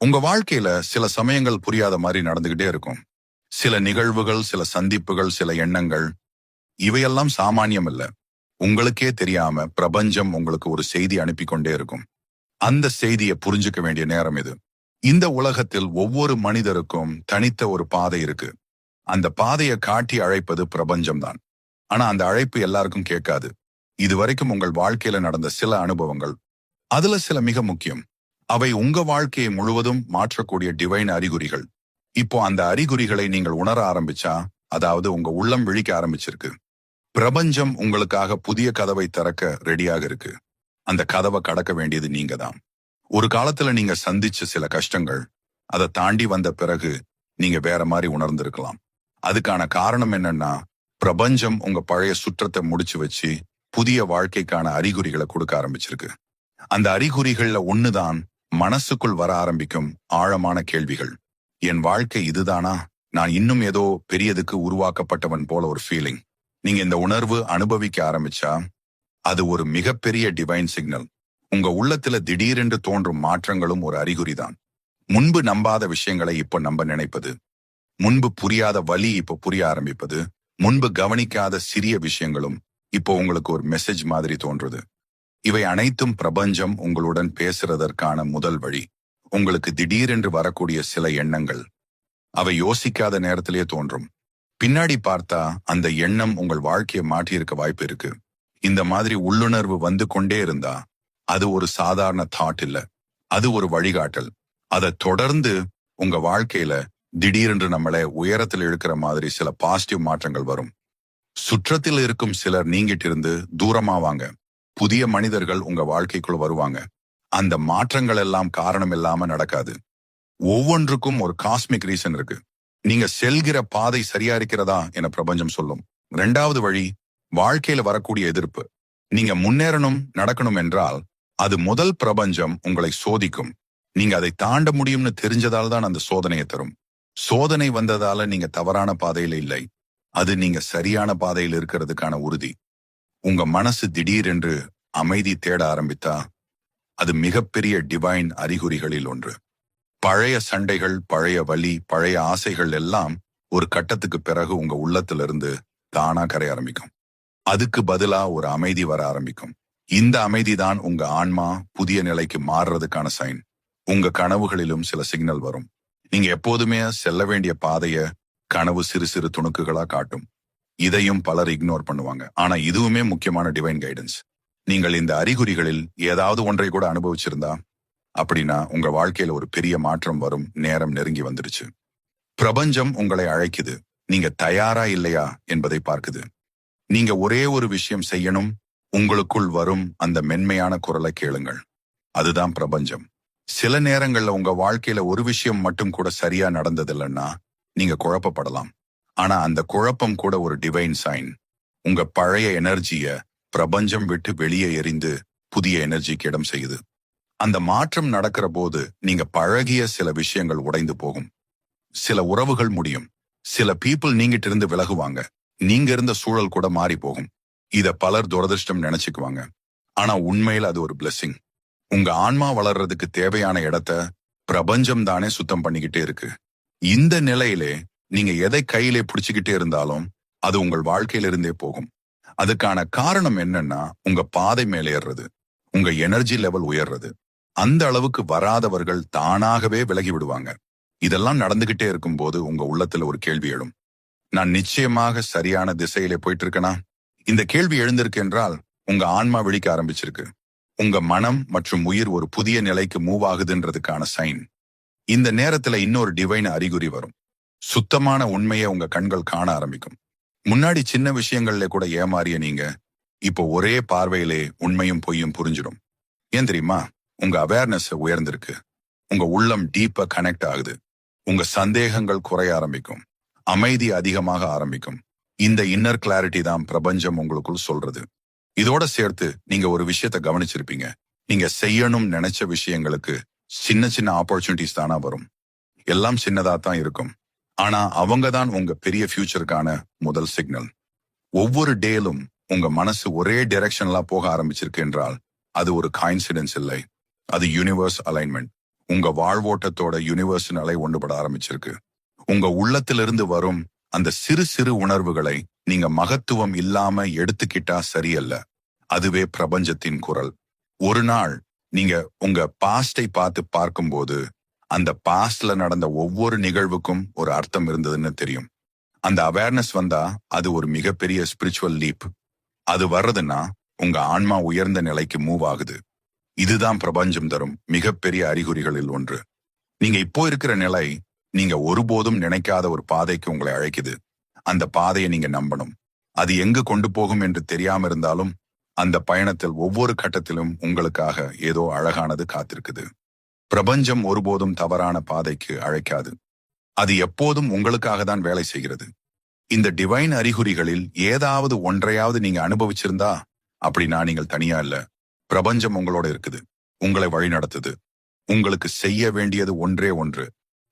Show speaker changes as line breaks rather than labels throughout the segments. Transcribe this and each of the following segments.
உங்க வாழ்க்கையில சில சமயங்கள் புரியாத மாதிரி நடந்துகிட்டே இருக்கும். சில நிகழ்வுகள் சில சந்திப்புகள் சில எண்ணங்கள் இவையெல்லாம் சாமானியம் இல்ல. உங்களுக்கே தெரியாம பிரபஞ்சம் உங்களுக்கு ஒரு செய்தி அனுப்பி கொண்டே இருக்கும். அந்த செய்தியை புரிஞ்சுக்க வேண்டிய நேரம் இது. இந்த உலகத்தில் ஒவ்வொரு மனிதருக்கும் தனித்த ஒரு பாதை இருக்கு. அந்த பாதையை காட்டி அழைப்பது பிரபஞ்சம்தான் ஆனா அந்த அழைப்பு எல்லாருக்கும் கேட்காது. இதுவரைக்கும் உங்கள் வாழ்க்கையில நடந்த சில அனுபவங்கள். அதுல சில மிக முக்கியம். அவை உங்க வாழ்க்கையை முழுவதும் மாற்றக்கூடிய டிவைன் அறிகுறிகள். இப்போ அந்த அறிகுறிகளை நீங்கள் உணர ஆரம்பிச்சா அதாவது உங்க உள்ளம் விழிக்க ஆரம்பிச்சிருக்கு. பிரபஞ்சம் உங்களுக்காக புதிய கதவை திறக்க ரெடியாக இருக்கு. அந்த கதவை கடக்க வேண்டியது நீங்க தான் ஒரு காலத்துல நீங்க சந்திச்ச சில கஷ்டங்கள் அதை தாண்டி வந்த பிறகு நீங்க வேற மாதிரி உணர்ந்திருக்கலாம். அதுக்கான காரணம் என்னன்னா பிரபஞ்சம் உங்க பழைய சுற்றத்தை முடிச்சு வச்சு புதிய வாழ்க்கைக்கான அறிகுறிகளை கொடுக்க ஆரம்பிச்சிருக்கு. அந்த அறிகுறிகள்ல ஒண்ணுதான் மனசுக்குள் வர ஆரம்பிக்கும் ஆழமான கேள்விகள். என் வாழ்க்கை இதுதானா? நான் இன்னும் ஏதோ பெரியதுக்கு உருவாக்கப்பட்டவன் போல ஒரு ஃபீலிங் நீங்க இந்த உணர்வு அனுபவிக்க ஆரம்பிச்சா அது ஒரு மிகப்பெரிய டிவைன் சிக்னல் உங்க உள்ளத்துல திடீரென்று தோன்றும் மாற்றங்களும் ஒரு அறிகுறிதான். முன்பு நம்பாத விஷயங்களை இப்ப நம்ப நினைப்பது. முன்பு புரியாத வலி இப்ப புரிய ஆரம்பிப்பது. முன்பு கவனிக்காத சிறிய விஷயங்களும் இப்போ உங்களுக்கு ஒரு மெசேஜ் மாதிரி தோன்றுது. இவை அனைத்தும் பிரபஞ்சம் உங்களுடன் பேசுறதற்கான முதல் வழி. உங்களுக்கு திடீரென்று வரக்கூடிய சில எண்ணங்கள். அவை யோசிக்காத நேரத்திலே தோன்றும். பின்னாடி பார்த்தா அந்த எண்ணம் உங்கள் வாழ்க்கையை மாற்றியிருக்க வாய்ப்பு இருக்கு. இந்த மாதிரி உள்ளுணர்வு வந்து கொண்டே இருந்தா அது ஒரு சாதாரண தாட் இல்ல. அது ஒரு வழிகாட்டல். அதை தொடர்ந்து உங்க வாழ்க்கையில திடீரென்று நம்மளை உயரத்தில் இழுக்கிற மாதிரி சில பாசிட்டிவ் மாற்றங்கள் வரும். சுற்றத்தில் இருக்கும் சிலர் நீங்கிட்டு இருந்து தூரமாவாங்க புதிய மனிதர்கள் உங்க வாழ்க்கைக்குள்ள வருவாங்க. அந்த மாற்றங்கள் எல்லாம் காரணம் இல்லாம நடக்காது. ஒவ்வொன்றுக்கும் ஒரு காஸ்மிக் ரீசன் இருக்கு. நீங்க செல்கிற பாதை சரியா இருக்கிறதா என பிரபஞ்சம் சொல்லும். ரெண்டாவது வழி வாழ்க்கையில வரக்கூடிய எதிர்ப்பு. நீங்க முன்னேறணும் நடக்கணும் என்றால் அது முதல் பிரபஞ்சம் உங்களை சோதிக்கும். நீங்க அதை தாண்ட முடியும்னு தெரிஞ்சதால் தான் அந்த சோதனையை தரும். சோதனை வந்ததால நீங்க தவறான பாதையில இல்லை. அது நீங்க சரியான பாதையில் இருக்கிறதுக்கான உறுதி. உங்க மனசு திடீரென்று அமைதி தேட ஆரம்பித்தா அது மிகப்பெரிய டிவைன் அறிகுறிகளில் ஒன்று. பழைய சண்டைகள் பழைய வலி பழைய ஆசைகள் எல்லாம் ஒரு கட்டத்துக்கு பிறகு உங்க உள்ளத்திலிருந்து தானா கரைய ஆரம்பிக்கும். அதுக்கு பதிலா ஒரு அமைதி வர ஆரம்பிக்கும். இந்த அமைதி தான் உங்க ஆன்மா புதிய நிலைக்கு மாறுறதுக்கான சைன் உங்க கனவுகளிலும் சில சிக்னல் வரும். நீங்க எப்போதுமே செல்ல வேண்டிய பாதைய கனவு சிறு சிறு துணுக்குகளா காட்டும். இதையும் பலர் இக்னோர் பண்ணுவாங்க. ஆனா இதுவுமே முக்கியமான டிவைன் கைடன்ஸ் நீங்கள் இந்த அறிகுறிகளில் ஏதாவது ஒன்றை கூட அனுபவிச்சிருந்தா அப்படின்னா உங்க வாழ்க்கையில ஒரு பெரிய மாற்றம் வரும் நேரம் நெருங்கி வந்துருச்சு. பிரபஞ்சம் உங்களை அழைக்குது. நீங்க தயாரா இல்லையா என்பதை பார்க்குது. நீங்க ஒரே ஒரு விஷயம் செய்யணும் உங்களுக்குள் வரும் அந்த மென்மையான குரலை கேளுங்கள். அதுதான் பிரபஞ்சம். சில நேரங்கள்ல உங்க வாழ்க்கையில ஒரு விஷயம் மட்டும் கூட சரியா நடந்ததில்லைன்னா நீங்க குழப்பப்படலாம். ஆனா அந்த குழப்பம் கூட ஒரு டிவைன் சைன் உங்க பழைய எனர்ஜிய பிரபஞ்சம் விட்டு வெளியே எறிந்து புதிய எனர்ஜிக்கு இடம் செய்யுது. அந்த மாற்றம் நடக்கிற போது நீங்க பழகிய சில விஷயங்கள் உடைந்து போகும். சில உறவுகள் முடியும். சில பீப்புள் நீங்கிட்டு இருந்து விலகுவாங்க. நீங்க இருந்த சூழல் கூட மாறி போகும். இத பலர் துரதிருஷ்டம் நினைச்சுக்குவாங்க. ஆனா உண்மையில அது ஒரு blessing. உங்க ஆன்மா வளர்றதுக்கு தேவையான இடத்த பிரபஞ்சம் தானே சுத்தம் பண்ணிக்கிட்டே இருக்கு. இந்த நிலையிலே நீங்க எதை கையிலே பிடிச்சுக்கிட்டே இருந்தாலும் அது உங்கள் வாழ்க்கையில இருந்தே போகும். அதுக்கான காரணம் என்னன்னா உங்க பாதை மேலே உங்க எனர்ஜி லெவல் உயர்றது. அந்த அளவுக்கு வராதவர்கள் தானாகவே விலகி விடுவாங்க. இதெல்லாம் நடந்துகிட்டே இருக்கும்போது உங்க உள்ளத்துல ஒரு கேள்வி எழும். நான் நிச்சயமாக சரியான திசையிலே போயிட்டு இருக்கேனா இந்த கேள்வி எழுந்திருக்கு என்றால் உங்க ஆன்மா விழிக்க ஆரம்பிச்சிருக்கு. உங்க மனம் மற்றும் உயிர் ஒரு புதிய நிலைக்கு மூவ் ஆகுதுன்றதுக்கான சைன் இந்த நேரத்துல இன்னொரு டிவைன் அறிகுறி வரும். சுத்தமான உண்மையை உங்க கண்கள் காண ஆரம்பிக்கும். முன்னாடி சின்ன விஷயங்கள்ல கூட ஏமாறிய நீங்க இப்போ ஒரே பார்வையிலே உண்மையும் பொய்யும் புரிஞ்சிடும். ஏன் தெரியுமா? உங்க அவேர்னஸ் உயர்ந்திருக்கு. உங்க உள்ளம் டீப்பா கனெக்ட் ஆகுது. உங்க சந்தேகங்கள் குறைய ஆரம்பிக்கும். அமைதி அதிகமாக ஆரம்பிக்கும். இந்த இன்னர் கிளாரிட்டி தான் பிரபஞ்சம் உங்களுக்குள் சொல்றது. இதோட சேர்த்து நீங்க ஒரு விஷயத்த கவனிச்சிருப்பீங்க. நீங்க செய்யணும் நினைச்ச விஷயங்களுக்கு சின்ன சின்ன ஆப்பர்ச்சுனிட்டிஸ் தானா வரும். எல்லாம் சின்னதா தான் இருக்கும். ஆனா அவங்க தான் உங்க பெரிய ஃபியூச்சருக்கான முதல் சிக்னல் ஒவ்வொரு டேலும் உங்க மனசு ஒரே டைரக்ஷன்ல போக ஆரம்பிச்சிருக்கு என்றால் அது ஒரு காயின்சிடென்ஸ் இல்லை. அது யூனிவர்ஸ் அலைன்மெண்ட் உங்க வாழ்வோட்டத்தோட யூனிவர்ஸ் நிலை ஒன்றுபட ஆரம்பிச்சிருக்கு. உங்க உள்ளத்திலிருந்து வரும் அந்த சிறு சிறு உணர்வுகளை நீங்க மகத்துவம் இல்லாம எடுத்துக்கிட்டா சரியல்ல. அதுவே பிரபஞ்சத்தின் குரல். ஒரு நாள் நீங்க உங்க பாஸ்டை பார்த்து பார்க்கும்போது அந்த பாஸ்ட்ல நடந்த ஒவ்வொரு நிகழ்வுக்கும் ஒரு அர்த்தம் இருந்ததுன்னு தெரியும். அந்த அவேர்னஸ் வந்தா அது ஒரு மிகப்பெரிய ஸ்பிரிச்சுவல் லீப் அது வர்றதுன்னா உங்க ஆன்மா உயர்ந்த நிலைக்கு மூவ் ஆகுது. இதுதான் பிரபஞ்சம் தரும் மிகப்பெரிய அறிகுறிகளில் ஒன்று. நீங்க இப்போ இருக்கிற நிலை நீங்க ஒருபோதும் நினைக்காத ஒரு பாதைக்கு உங்களை அழைக்குது. அந்த பாதையை நீங்க நம்பணும். அது எங்கு கொண்டு போகும் என்று தெரியாம இருந்தாலும் அந்த பயணத்தில் ஒவ்வொரு கட்டத்திலும் உங்களுக்காக ஏதோ அழகானது காத்திருக்குது. பிரபஞ்சம் ஒருபோதும் தவறான பாதைக்கு அழைக்காது. அது எப்போதும் உங்களுக்காக தான் வேலை செய்கிறது. இந்த டிவைன் அறிகுறிகளில் ஏதாவது ஒன்றையாவது நீங்க அனுபவிச்சிருந்தா அப்படின்னா நீங்கள் தனியா இல்ல. பிரபஞ்சம் உங்களோட இருக்குது. உங்களை வழிநடத்துது. உங்களுக்கு செய்ய வேண்டியது ஒன்றே ஒன்று.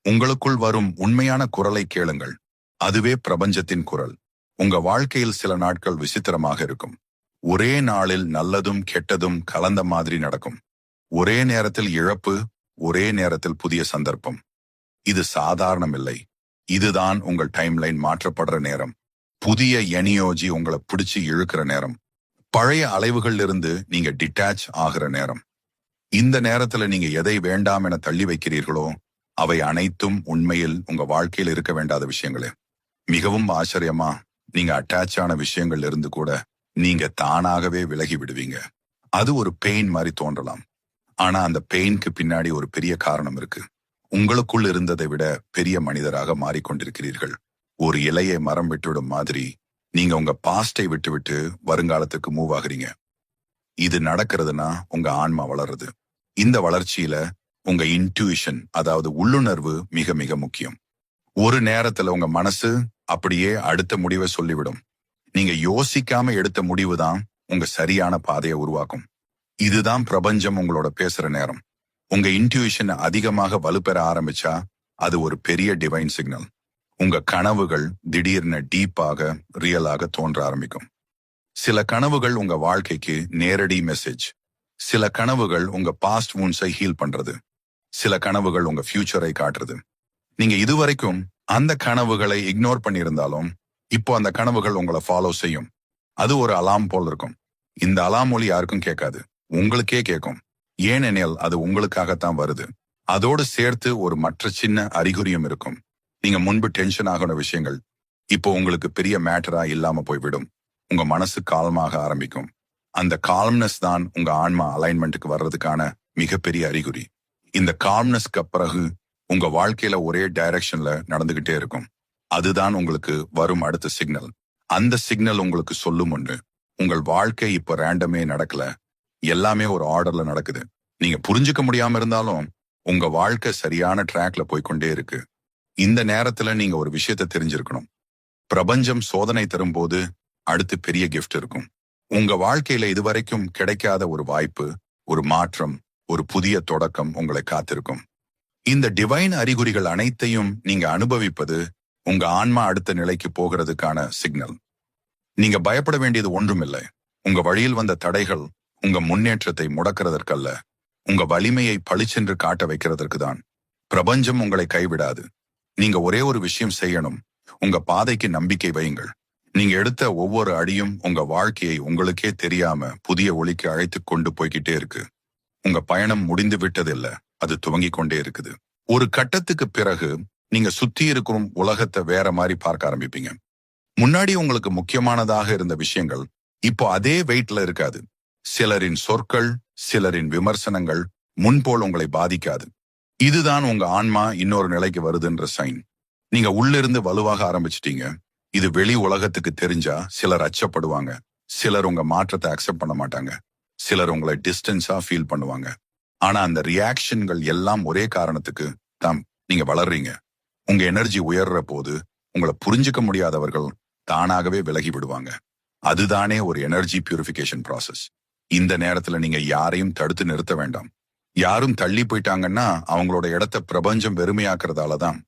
உங்களுக்குள் வரும் உண்மையான குரலை கேளுங்கள். அதுவே பிரபஞ்சத்தின் குரல். உங்க வாழ்க்கையில் சில நாட்கள் விசித்திரமாக இருக்கும். ஒரே நாளில் நல்லதும் கெட்டதும் கலந்த மாதிரி நடக்கும். ஒரே நேரத்தில் இழப்பு ஒரே நேரத்தில் புதிய சந்தர்ப்பம். இது சாதாரணமில்லை. இதுதான் உங்கள் டைம்லைன் மாற்றப்படுற நேரம். புதிய எனியோஜி உங்களை பிடிச்சு இழுக்கிற நேரம். பழைய அலைவுகள்ல இருந்து நீங்க டிட்டாச் ஆகிற நேரம். இந்த நேரத்துல நீங்க எதை வேண்டாம் என தள்ளி வைக்கிறீர்களோ அவை அனைத்தும் உண்மையில் உங்க வாழ்க்கையில் இருக்க வேண்டாத விஷயங்களே. மிகவும் ஆச்சரியமா நீங்க அட்டாச் ஆன விஷயங்கள்ல இருந்து கூட நீங்க தானாகவே விலகி விடுவீங்க. அது ஒரு பெயின் மாதிரி தோன்றலாம். ஆனா அந்த பெயினுக்கு பின்னாடி ஒரு பெரிய காரணம் இருக்கு. உங்களுக்குள் இருந்ததை விட பெரிய மனிதராக மாறிக்கொண்டிருக்கிறீர்கள். ஒரு இலையை மரம் விட்டுவிடும் மாதிரி நீங்க உங்க பாஸ்டை விட்டு விட்டு வருங்காலத்துக்கு மூவ் ஆகுறீங்க. இது நடக்கிறதுனா உங்க ஆன்மா வளருது. இந்த வளர்ச்சியில உங்க இன்ட்யூஷன் அதாவது உள்ளுணர்வு மிக மிக முக்கியம். ஒரு நேரத்துல உங்க மனசு அப்படியே அடுத்த முடிவை சொல்லிவிடும். நீங்க யோசிக்காம எடுத்த முடிவு தான் உங்க சரியான பாதையை உருவாக்கும். இதுதான் பிரபஞ்சம் உங்களோட பேசுற நேரம். உங்க இன்ட்யூஷன் அதிகமாக வலுப்பெற ஆரம்பிச்சா அது ஒரு பெரிய டிவைன் சிக்னல் உங்க கனவுகள் திடீர்னு டீப்பாக ரியலாக தோன்ற ஆரம்பிக்கும். சில கனவுகள் உங்க வாழ்க்கைக்கு நேரடி மெசேஜ் சில கனவுகள் உங்க பாஸ்ட் வூன்ஸை ஹீல் பண்றது. சில கனவுகள் உங்க ஃபியூச்சரை காட்டுறது. நீங்க இதுவரைக்கும் அந்த கனவுகளை இக்னோர் பண்ணியிருந்தாலும் இப்போ அந்த கனவுகள் உங்களை ஃபாலோ செய்யும். அது ஒரு அலாம் போல் இருக்கும். இந்த அலாம் மொழி யாருக்கும் கேட்காது. உங்களுக்கே கேட்கும் ஏனெனில் அது உங்களுக்காகத்தான் வருது. அதோடு சேர்த்து ஒரு மற்ற சின்ன அறிகுறியும் இருக்கும். நீங்க முன்பு டென்ஷன் ஆகின விஷயங்கள் இப்போ உங்களுக்கு பெரிய மேட்டரா இல்லாம போய்விடும். உங்க மனசு கால்மாக ஆரம்பிக்கும். அந்த கால்ம்னஸ் தான் உங்க ஆன்மா அலைன்மெண்ட்டுக்கு வர்றதுக்கான மிகப்பெரிய அறிகுறி. இந்த கால்ம்னஸ்க்கு பிறகு உங்க வாழ்க்கையில ஒரே டைரக்ஷன்ல நடந்துகிட்டே இருக்கும். அதுதான் உங்களுக்கு வரும் அடுத்த சிக்னல். அந்த சிக்னல் உங்களுக்கு சொல்லும் ஒன்று உங்கள் வாழ்க்கை இப்ப ரேண்டமே நடக்கல. எல்லாமே ஒரு ஆர்டர்ல நடக்குது. நீங்க புரிஞ்சுக்க முடியாம இருந்தாலும் உங்க வாழ்க்கை சரியான ட்ராக்ல போய்க்கொண்டே இருக்கு. இந்த நேரத்துல நீங்க ஒரு விஷயத்த தெரிஞ்சிருக்கணும். பிரபஞ்சம் சோதனை தரும்போது அடுத்து பெரிய கிஃப்ட் இருக்கும். உங்க வாழ்க்கையில இதுவரைக்கும் கிடைக்காத ஒரு வாய்ப்பு ஒரு மாற்றம் ஒரு புதிய தொடக்கம் உங்களை காத்திருக்கும். இந்த டிவைன் அறிகுறிகள் அனைத்தையும் நீங்க அனுபவிப்பது உங்க ஆன்மா அடுத்த நிலைக்கு போகிறதுக்கான சிக்னல் நீங்க பயப்பட வேண்டியது ஒன்றுமில்லை. உங்க வழியில் வந்த தடைகள் உங்க முன்னேற்றத்தை முடக்கிறதற்கல்ல உங்க வலிமையை பளிச்சென்று காட்ட வைக்கிறதற்கு தான். பிரபஞ்சம் உங்களை கைவிடாது. நீங்க ஒரே ஒரு விஷயம் செய்யணும். உங்க பாதைக்கு நம்பிக்கை வையுங்கள். நீங்க எடுத்த ஒவ்வொரு அடியும் உங்க வாழ்க்கையை உங்களுக்கே தெரியாம புதிய ஒளிக்கு அழைத்து கொண்டு போய்கிட்டே இருக்கு. உங்க பயணம் முடிந்து விட்டதில்ல அது துவங்கிக் கொண்டே இருக்குது. ஒரு கட்டத்துக்கு பிறகு நீங்க சுத்தி இருக்கும் உலகத்தை வேற மாதிரி பார்க்க ஆரம்பிப்பீங்க. முன்னாடி உங்களுக்கு முக்கியமானதாக இருந்த விஷயங்கள் இப்போ அதே வெயிட்ல இருக்காது. சிலரின் சொற்கள் சிலரின் விமர்சனங்கள் முன்போல் உங்களை பாதிக்காது. இதுதான் உங்க ஆன்மா இன்னொரு நிலைக்கு வருதுன்ற சைன் நீங்க உள்ளிருந்து வலுவாக ஆரம்பிச்சிட்டீங்க. இது வெளி உலகத்துக்கு தெரிஞ்சா சிலர் அச்சப்படுவாங்க. சிலர் உங்க மாற்றத்தை அக்செப்ட் பண்ண மாட்டாங்க. சிலர் உங்களை டிஸ்டன்ஸா ஃபீல் பண்ணுவாங்க. ஆனா அந்த ரியாக்ஷன்கள் எல்லாம் ஒரே காரணத்துக்கு தான் நீங்க வளர்றீங்க. உங்க எனர்ஜி உயர்ற போது உங்களை புரிஞ்சுக்க முடியாதவர்கள் தானாகவே விலகி விடுவாங்க. அதுதானே ஒரு எனர்ஜி பியூரிஃபிகேஷன் ப்ராசஸ் இந்த நேரத்துல நீங்க யாரையும் தடுத்து நிறுத்த வேண்டாம். யாரும் தள்ளி போயிட்டாங்கன்னா அவங்களோட இடத்த பிரபஞ்சம் வெறுமையாக்குறதால தான்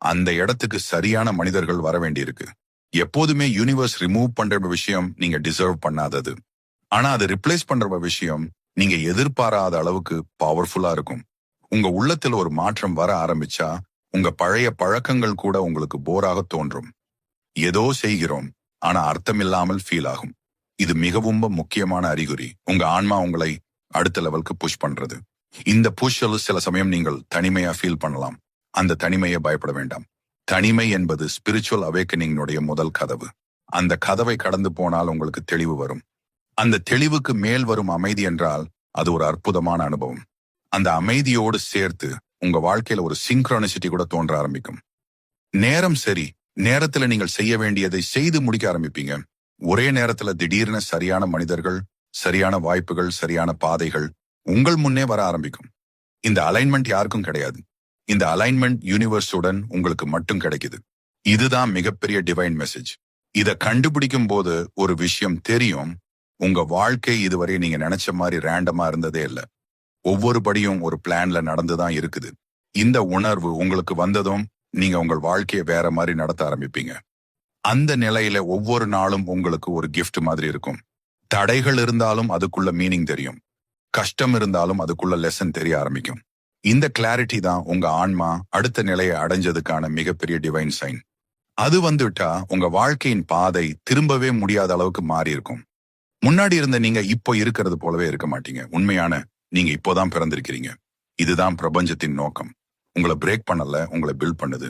அந்த இடத்துக்கு சரியான மனிதர்கள் வர வேண்டியிருக்கு. எப்போதுமே யூனிவர்ஸ் ரிமூவ் பண்ற விஷயம் நீங்க டிசர்வ் பண்ணாதது. ஆனா அதை ரிப்ளேஸ் பண்ற விஷயம் நீங்க எதிர்பாராத அளவுக்கு பவர்ஃபுல்லா இருக்கும். உங்க உள்ளத்துல ஒரு மாற்றம் வர ஆரம்பிச்சா உங்க பழைய பழக்கங்கள் கூட உங்களுக்கு போராக தோன்றும். ஏதோ செய்கிறோம் ஆனா அர்த்தமில்லாமல் ஃபீல் ஆகும். இது மிகவும் முக்கியமான அறிகுறி. உங்க ஆன்மா உங்களை அடுத்த லெவலுக்கு புஷ் பண்றது. இந்த புஷ்ஷல் சில சமயம் நீங்கள் தனிமையா ஃபீல் பண்ணலாம். அந்த தனிமையை பயப்பட வேண்டாம். தனிமை என்பது ஸ்பிரிச்சுவல் அவேக்கனிங்னுடைய முதல் கதவு. அந்த கதவை கடந்து போனால் உங்களுக்கு தெளிவு வரும். அந்த தெளிவுக்கு மேல் வரும் அமைதி என்றால் அது ஒரு அற்புதமான அனுபவம். அந்த அமைதியோடு சேர்த்து உங்க வாழ்க்கையில ஒரு சிங்க்ரானிசிட்டி கூட தோன்ற ஆரம்பிக்கும். நேரம் சரி. நேரத்துல நீங்கள் செய்ய வேண்டியதை செய்து முடிக்க ஆரம்பிப்பீங்க. ஒரே நேரத்துல திடீர்னு சரியான மனிதர்கள் சரியான வாய்ப்புகள் சரியான பாதைகள் உங்கள் முன்னே வர ஆரம்பிக்கும். இந்த அலைன்மெண்ட் யாருக்கும் கிடையாது. இந்த அலைன்மெண்ட் யூனிவர்ஸுடன் உங்களுக்கு மட்டும் கிடைக்குது. இதுதான் மிகப்பெரிய டிவைன் மெசேஜ் இத கண்டுபிடிக்கும் போது ஒரு விஷயம் தெரியும். உங்க வாழ்க்கை இதுவரை நீங்க நினைச்ச மாதிரி ரேண்டமா இருந்ததே இல்ல. ஒவ்வொரு படியும் ஒரு பிளான்ல நடந்துதான் இருக்குது. இந்த உணர்வு உங்களுக்கு வந்ததும் நீங்க உங்கள் வாழ்க்கையை வேற மாதிரி நடத்த ஆரம்பிப்பீங்க. அந்த நிலையில ஒவ்வொரு நாளும் உங்களுக்கு ஒரு கிஃப்ட் மாதிரி இருக்கும். தடைகள் இருந்தாலும் அதுக்குள்ள மீனிங் தெரியும். கஷ்டம் இருந்தாலும் அதுக்குள்ள லெசன் தெரிய ஆரம்பிக்கும். இந்த கிளாரிட்டி தான் உங்க ஆன்மா அடுத்த நிலையை அடைஞ்சதுக்கான மிகப்பெரிய டிவைன் சைன் அது வந்துட்டா உங்க வாழ்க்கையின் பாதை திரும்பவே முடியாத அளவுக்கு மாறி இருக்கும். முன்னாடி இருந்த நீங்க இப்போ இருக்கிறது போலவே இருக்க மாட்டீங்க. உண்மையான நீங்க இப்போதான் பிறந்திருக்கிறீங்க. இதுதான் பிரபஞ்சத்தின் நோக்கம். உங்களை பிரேக் பண்ணல உங்களை பில்ட் பண்ணுது.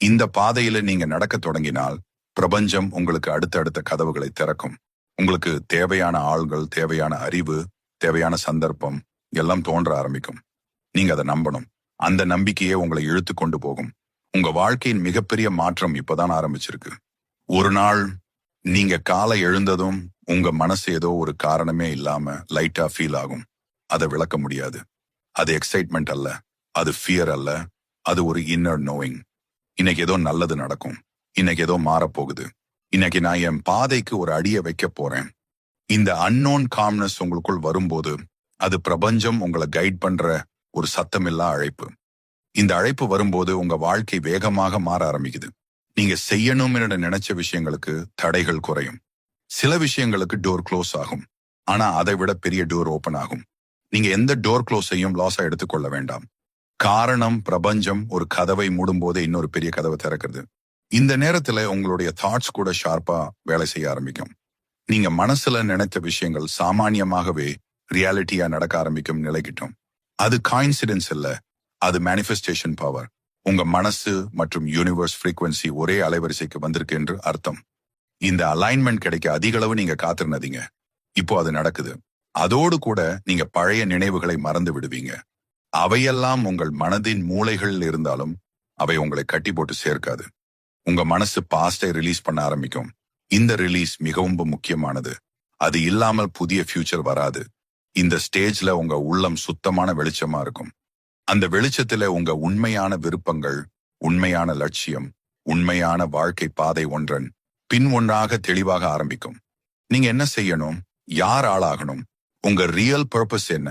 இந்த பாதையில நீங்க நடக்க தொடங்கினால் பிரபஞ்சம் உங்களுக்கு அடுத்தடுத்த கதவுகளை திறக்கும். உங்களுக்கு தேவையான ஆள்கள் தேவையான அறிவு தேவையான சந்தர்ப்பம் எல்லாம் தோன்ற ஆரம்பிக்கும். நீங்க அதை நம்பணும். அந்த நம்பிக்கையே உங்களை இழுத்து கொண்டு போகும். உங்க வாழ்க்கையின் மிகப்பெரிய மாற்றம் இப்பதான் ஆரம்பிச்சிருக்கு. ஒரு நாள் நீங்க காலை எழுந்ததும் உங்க மனசு ஏதோ ஒரு காரணமே இல்லாம லைட்டா ஃபீல் ஆகும். அதை விளக்க முடியாது. அது எக்ஸைட்மெண்ட் அல்ல. அது ஃபியர் அல்ல. அது ஒரு இன்னர் நோயிங் இன்னைக்கு ஏதோ நல்லது நடக்கும். இன்னைக்கு ஏதோ மாறப்போகுது. இன்னைக்கு நான் என் பாதைக்கு ஒரு அடியை வைக்க போறேன். இந்த அன்னோன் காம்னஸ் உங்களுக்குள் வரும்போது அது பிரபஞ்சம் உங்களை கைட் பண்ற ஒரு சத்தமில்லா அழைப்பு. இந்த அழைப்பு வரும்போது உங்க வாழ்க்கை வேகமாக மாற ஆரம்பிக்குது. நீங்க செய்யணும்னு நினைச்ச விஷயங்களுக்கு தடைகள் குறையும். சில விஷயங்களுக்கு டோர் க்ளோஸ் ஆகும். ஆனா அதை விட பெரிய டோர் ஓபன் ஆகும். நீங்க எந்த டோர் க்ளோஸையும் லாஸா எடுத்துக்கொள்ள வேண்டாம். காரணம் பிரபஞ்சம் ஒரு கதவை மூடும் போதே இன்னொரு பெரிய கதவை திறக்கிறது. இந்த நேரத்துல உங்களுடைய தாட்ஸ் கூட ஷார்ப்பா வேலை செய்ய ஆரம்பிக்கும். நீங்க மனசுல நினைத்த விஷயங்கள் சாமானியமாகவே ரியாலிட்டியா நடக்க ஆரம்பிக்கும் நிலைக்கிட்டோம் அது காயின்சிடென்ஸ் இல்ல. அது மேனிஃபெஸ்டேஷன் பவர் உங்க மனசு மற்றும் யூனிவர்ஸ் ஃப்ரீக்வன்சி ஒரே அலைவரிசைக்கு வந்திருக்கு என்று அர்த்தம். இந்த அலைன்மெண்ட் கிடைக்க அதிக அளவு நீங்க காத்திருந்தீங்க இப்போ அது நடக்குது. அதோடு கூட நீங்க பழைய நினைவுகளை மறந்து விடுவீங்க. அவையெல்லாம் உங்கள் மனதின் மூளைகளில் இருந்தாலும் அவை உங்களை கட்டி போட்டு சேர்க்காது. உங்க மனசு பாஸ்டை ரிலீஸ் பண்ண ஆரம்பிக்கும். இந்த ரிலீஸ் மிகவும் முக்கியமானது. அது இல்லாமல் புதிய ஃபியூச்சர் வராது. இந்த ஸ்டேஜ்ல உங்க உள்ளம் சுத்தமான வெளிச்சமா இருக்கும். அந்த வெளிச்சத்துல உங்க உண்மையான விருப்பங்கள் உண்மையான லட்சியம் உண்மையான வாழ்க்கை பாதை ஒன்றன் பின் ஒன்றாக தெளிவாக ஆரம்பிக்கும். நீங்க என்ன செய்யணும்? யார் ஆளாகணும்? உங்க ரியல் பர்பஸ் என்ன?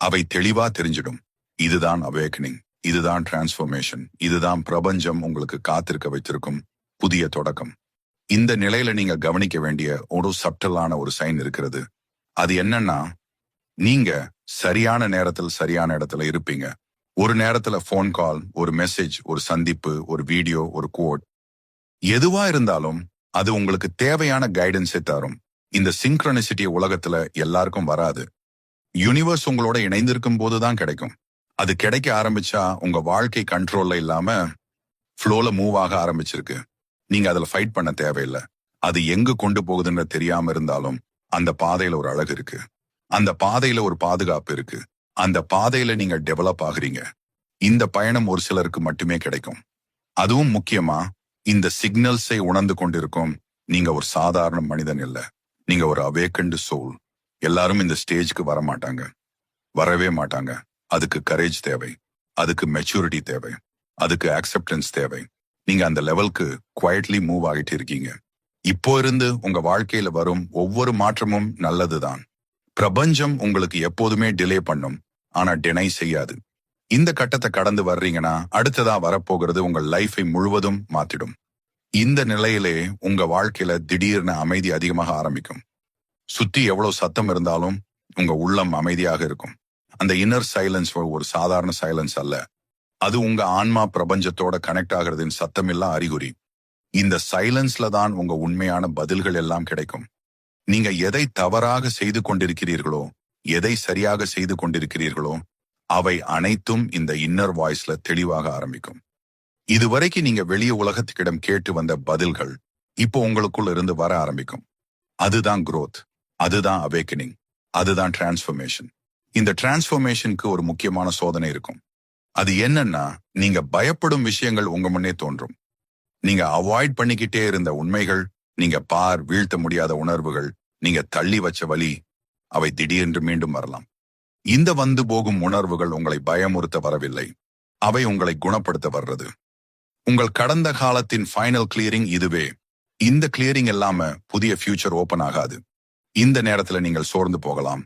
அவை தெளிவா தெரிஞ்சிடும். இதுதான் அவேக்கனிங் இதுதான் டிரான்ஸ்ஃபர்மேஷன் இதுதான் பிரபஞ்சம் உங்களுக்கு காத்திருக்க வைத்திருக்கும் புதிய தொடக்கம். இந்த நிலையில நீங்க கவனிக்க வேண்டிய ஒரு சப்டலான ஒரு சைன் இருக்கிறது. அது என்னன்னா நீங்க சரியான நேரத்தில் சரியான இடத்துல இருப்பீங்க. ஒரு நேரத்துல ஃபோன் கால் ஒரு மெசேஜ் ஒரு சந்திப்பு ஒரு வீடியோ ஒரு கோட் எதுவா இருந்தாலும் அது உங்களுக்கு தேவையான கைடன்ஸை தரும். இந்த சிங்க்ரனிசிட்டி உலகத்துல எல்லாருக்கும் வராது. யூனிவர்ஸ் உங்களோட இணைந்திருக்கும் போதுதான் கிடைக்கும். அது கிடைக்க ஆரம்பிச்சா உங்க வாழ்க்கை கண்ட்ரோல்ல இல்லாம ஃப்ளோல மூவ் ஆக ஆரம்பிச்சிருக்கு. நீங்க அதுல ஃபைட் பண்ண தேவையில்லை. அது எங்க கொண்டு போகுதுன்னு தெரியாம இருந்தாலும் அந்த பாதையில ஒரு அழகு இருக்கு. அந்த பாதையில ஒரு பாதுகாப்பு இருக்கு. அந்த பாதையில நீங்க டெவலப் ஆகுறீங்க. இந்த பயணம் ஒரு சிலருக்கு மட்டுமே கிடைக்கும். அதுவும் முக்கியமா இந்த சிக்னல்ஸை உணர்ந்து கொண்டிருக்கும் நீங்க ஒரு சாதாரண மனிதன் இல்ல. நீங்க ஒரு அவேக்கண்டு சோல் எல்லாரும் இந்த ஸ்டேஜ்க்கு வர மாட்டாங்க வரவே மாட்டாங்க. அதுக்கு கரேஜ் தேவை. அதுக்கு மெச்சூரிட்டி தேவை. அதுக்கு அக்செப்டன்ஸ் தேவை. நீங்க அந்த லெவலுக்கு குவைட்லி மூவ் ஆகிட்டு இருக்கீங்க. இப்போ இருந்து உங்க வாழ்க்கையில வரும் ஒவ்வொரு மாற்றமும் நல்லதுதான். பிரபஞ்சம் உங்களுக்கு எப்போதுமே டிலே பண்ணும். ஆனா டினை செய்யாது. இந்த கட்டத்தை கடந்து வர்றீங்கன்னா அடுத்ததா வரப்போகிறது உங்க லைஃபை முழுவதும் மாத்திடும். இந்த நிலையிலே உங்க வாழ்க்கையில திடீர்னு அமைதி அதிகமாக ஆரம்பிக்கும். சுத்தி எவ்வளவு சத்தம் இருந்தாலும் உங்க உள்ளம் அமைதியாக இருக்கும். அந்த இன்னர் சைலன்ஸ் ஒரு சாதாரண சைலன்ஸ் அல்ல. அது உங்க ஆன்மா பிரபஞ்சத்தோட கனெக்ட் ஆகிறதின் சத்தமில்லா அறிகுறி. இந்த சைலன்ஸ்ல தான் உங்க உண்மையான பதில்கள் எல்லாம் கிடைக்கும். நீங்க எதை தவறாக செய்து கொண்டிருக்கிறீர்களோ எதை சரியாக செய்து கொண்டிருக்கிறீர்களோ அவை அனைத்தும் இந்த இன்னர் வாய்ஸ்ல தெளிவாக ஆரம்பிக்கும். இதுவரைக்கும் நீங்க வெளிய உலகத்துக்கிடம் கேட்டு வந்த பதில்கள் இப்போ உங்களுக்குள்ள இருந்து வர ஆரம்பிக்கும். அதுதான் குரோத் அதுதான் அவேக்கனிங் அதுதான் டிரான்ஸ்ஃபர்மேஷன் இந்த டிரான்ஸ்ஃபர்மேஷனுக்கு ஒரு முக்கியமான சோதனை இருக்கும். அது என்னன்னா நீங்க பயப்படும் விஷயங்கள் உங்க முன்னே தோன்றும். நீங்க அவாய்ட் பண்ணிக்கிட்டே இருந்த உண்மைகள் நீங்க பார் வீழ்த்த முடியாத உணர்வுகள் நீங்க தள்ளி வச்ச வழி அவை திடீரென்று மீண்டும் வரலாம். இந்த வந்து போகும் உணர்வுகள் உங்களை பயமுறுத்த வரவில்லை. அவை உங்களை குணப்படுத்த வர்றது. உங்கள் கடந்த காலத்தின் ஃபைனல் கிளியரிங் இதுவே. இந்த கிளியரிங் இல்லாம புதிய ஃபியூச்சர் ஓபன் ஆகாது. இந்த நேரத்துல நீங்கள் சோர்ந்து போகலாம்.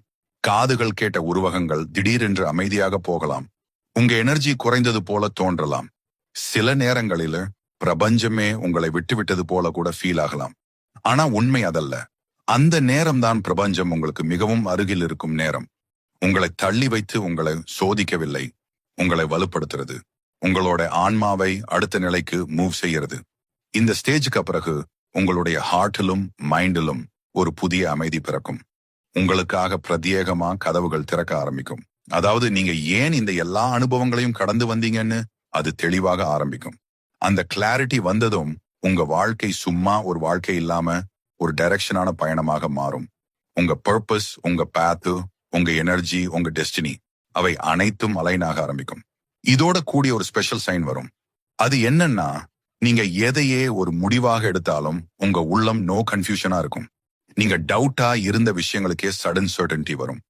காதுகள் கேட்ட உருவகங்கள் திடீரென்று அமைதியாக போகலாம். உங்க எனர்ஜி குறைந்தது போல தோன்றலாம். சில நேரங்களில பிரபஞ்சமே உங்களை விட்டுவிட்டது போல கூட ஃபீல் ஆகலாம். ஆனா உண்மை அதல்ல. அந்த நேரம்தான் பிரபஞ்சம் உங்களுக்கு மிகவும் அருகில் இருக்கும் நேரம். உங்களை தள்ளி வைத்து உங்களை சோதிக்கவில்லை. உங்களை வலுப்படுத்துறது. உங்களோட ஆன்மாவை அடுத்த நிலைக்கு மூவ் செய்யறது. இந்த ஸ்டேஜுக்கு பிறகு உங்களுடைய ஹார்ட்டிலும் மைண்டிலும் ஒரு புதிய அமைதி பிறக்கும். உங்களுக்காக பிரத்யேகமா கதவுகள் திறக்க ஆரம்பிக்கும். அதாவது நீங்க ஏன் இந்த எல்லா அனுபவங்களையும் கடந்து வந்தீங்கன்னு அது தெளிவாக ஆரம்பிக்கும். அந்த கிளாரிட்டி வந்ததும் உங்க வாழ்க்கை சும்மா ஒரு வாழ்க்கை இல்லாம ஒரு டைரக்ஷனான பயணமாக மாறும். உங்க பர்பஸ் உங்க பேத்து உங்க எனர்ஜி உங்க டெஸ்டினி அவை அனைத்தும் அலைனாக ஆரம்பிக்கும். இதோட கூடிய ஒரு ஸ்பெஷல் சைன் வரும். அது என்னன்னா நீங்க எதையே ஒரு முடிவாக எடுத்தாலும் உங்க உள்ளம் நோ கன்ஃபியூஷனா இருக்கும். நீங்க டவுட்டா இருந்த விஷயங்களுக்கே சடன் சர்டன்டி வரும்.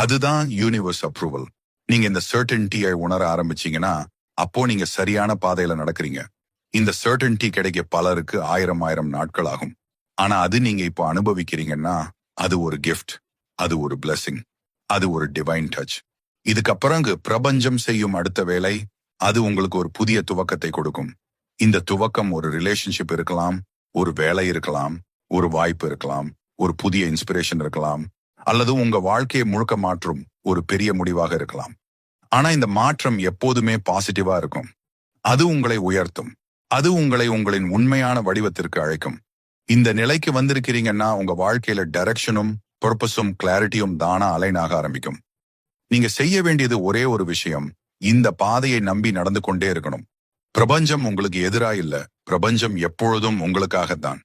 அதுதான் யூனிவர்ஸ் அப்ரூவல் நீங்க இந்த சர்டன்டியை உணர ஆரம்பிச்சீங்கன்னா அப்போ நீங்க சரியான பாதையில நடக்கிறீங்க. இந்த சர்டன்டி கிடைக்க பலருக்கு ஆயிரம் ஆயிரம் நாட்கள் ஆகும். ஆனா அது நீங்க இப்போ அனுபவிக்கிறீங்கன்னா அது ஒரு கிஃப்ட் அது ஒரு blessing அது ஒரு டிவைன் டச் இதுக்கப்புறம் பிரபஞ்சம் செய்யும் அடுத்த வேலை அது உங்களுக்கு ஒரு புதிய துவக்கத்தை கொடுக்கும். இந்த துவக்கம் ஒரு ரிலேஷன்ஷிப் இருக்கலாம் ஒரு வேலை இருக்கலாம் ஒரு வாய்ப்பு இருக்கலாம் ஒரு புதிய இன்ஸ்பிரேஷன் இருக்கலாம் அல்லது உங்க வாழ்க்கையை முழுக்க மாற்றும் ஒரு பெரிய முடிவாக இருக்கலாம். ஆனா இந்த மாற்றம் எப்போதுமே பாசிட்டிவா இருக்கும். அது உங்களை உயர்த்தும். அது உங்களை உங்களின் உண்மையான வடிவத்திற்கு அழைக்கும். இந்த நிலைக்கு வந்திருக்கிறீங்கன்னா உங்க வாழ்க்கையில டைரக்ஷனும் பர்பஸும் கிளாரிட்டியும் தானா அலைனாக ஆரம்பிக்கும். நீங்க செய்ய வேண்டியது ஒரே ஒரு விஷயம் இந்த பாதையை நம்பி நடந்து கொண்டே இருக்கணும். பிரபஞ்சம் உங்களுக்கு எதிரா இல்ல பிரபஞ்சம் எப்பொழுதும் உங்களுக்காகத்தான்.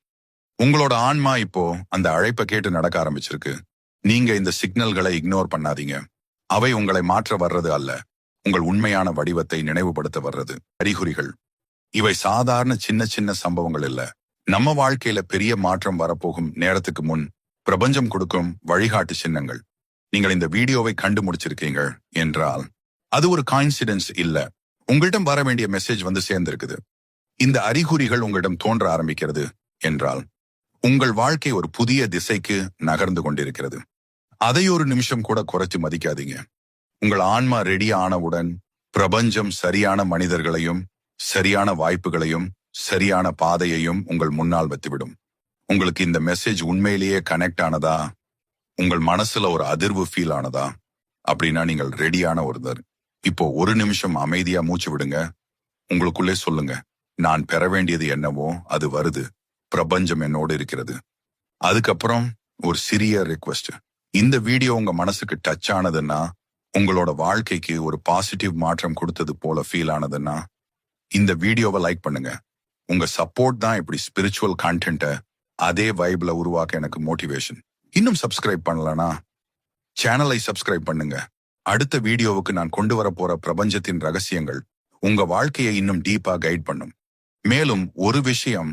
உங்களோட ஆன்மா இப்போ அந்த அழைப்பை கேட்டு நடக்க ஆரம்பிச்சிருக்கு. நீங்க இந்த சிக்னல்களை இக்னோர் பண்ணாதீங்க. அவை உங்களை மாற்ற வர்றது அல்ல. உங்கள் உண்மையான வடிவத்தை நினைவுபடுத்த வர்றது. அறிகுறிகள். இவை சாதாரண சின்ன சின்ன சம்பவங்கள் இல்ல. நம்ம வாழ்க்கையில பெரிய மாற்றம் வரப்போகும் நேரத்துக்கு முன் பிரபஞ்சம் கொடுக்கும் வழிகாட்டு சின்னங்கள். நீங்கள் இந்த வீடியோவை கண்டு முடிச்சிருக்கீங்க என்றால் அது ஒரு காயின்சிடென்ஸ் இல்ல. உங்களிடம் வர வேண்டிய மெசேஜ் வந்து சேர்ந்திருக்குது. இந்த அறிகுறிகள் உங்களிடம் தோன்ற ஆரம்பிக்கிறது என்றால் உங்கள் வாழ்க்கை ஒரு புதிய திசைக்கு நகர்ந்து கொண்டிருக்கிறது. அதை ஒரு நிமிஷம் கூட குறைச்சு மதிக்காதீங்க. உங்கள் ஆன்மா ரெடி ஆனவுடன் பிரபஞ்சம் சரியான மனிதர்களையும் சரியான வாய்ப்புகளையும் சரியான பாதையையும் உங்கள் முன்னால் வைத்துவிடும். உங்களுக்கு இந்த மெசேஜ் உண்மையிலேயே கனெக்ட் ஆனதா? உங்கள் மனசுல ஒரு அதிர்வு ஃபீல் ஆனதா? அப்படின்னா நீங்கள் ரெடியான ஒருத்தர் இப்போ ஒரு நிமிஷம் அமைதியா மூச்சு விடுங்க. உங்களுக்குள்ளே சொல்லுங்க. நான் பெற வேண்டியது என்னவோ அது வருது. பிரபஞ்சம் என்னோடு இருக்கிறது. அதுக்கப்புறம் ஒரு சிறிய ரிக்வெஸ்ட் இந்த வீடியோ உங்க மனசுக்கு டச் ஆனதுன்னா உங்களோட வாழ்க்கைக்கு ஒரு பாசிட்டிவ் மாற்றம் கொடுத்தது போல ஃபீல் ஆனதுன்னா இந்த வீடியோவை லைக் பண்ணுங்க. உங்க சப்போர்ட் தான் இப்படி ஸ்பிரிச்சுவல் கான்டென்ட்டை அதே வைப்ல உருவாக்க எனக்கு மோட்டிவேஷன் இன்னும் சப்ஸ்கிரைப் பண்ணலனா சேனலை சப்ஸ்கிரைப் பண்ணுங்க. அடுத்த வீடியோவுக்கு நான் கொண்டு வர போற பிரபஞ்சத்தின் ரகசியங்கள் உங்க வாழ்க்கையை இன்னும் டீப்பா கைட் பண்ணும். மேலும் ஒரு விஷயம்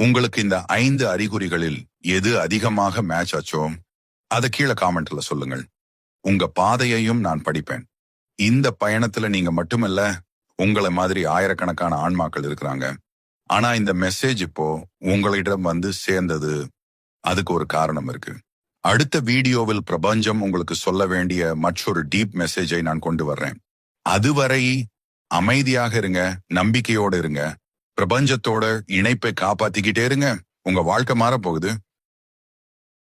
உங்களுக்கு இந்த ஐந்து அறிகுறிகளில் எது அதிகமாக மேட்ச் ஆச்சோ அதை கீழே காமெண்ட்ல சொல்லுங்கள். உங்க பாதையையும் நான் படிப்பேன். இந்த பயணத்துல நீங்க மட்டுமல்ல உங்களை மாதிரி ஆயிரக்கணக்கான ஆன்மாக்கள் இருக்கிறாங்க. ஆனா இந்த மெசேஜ் இப்போ உங்களிடம் வந்து சேர்ந்தது. அதுக்கு ஒரு காரணம் இருக்கு. அடுத்த வீடியோவில் பிரபஞ்சம் உங்களுக்கு சொல்ல வேண்டிய மற்றொரு டீப் மெசேஜை நான் கொண்டு வர்றேன். அதுவரை அமைதியாக இருங்க நம்பிக்கையோடு இருங்க. பிரபஞ்சத்தோட இணைப்பை காப்பாத்திக்கிட்டே இருங்க. உங்க வாழ்க்கை மாறப் போகுது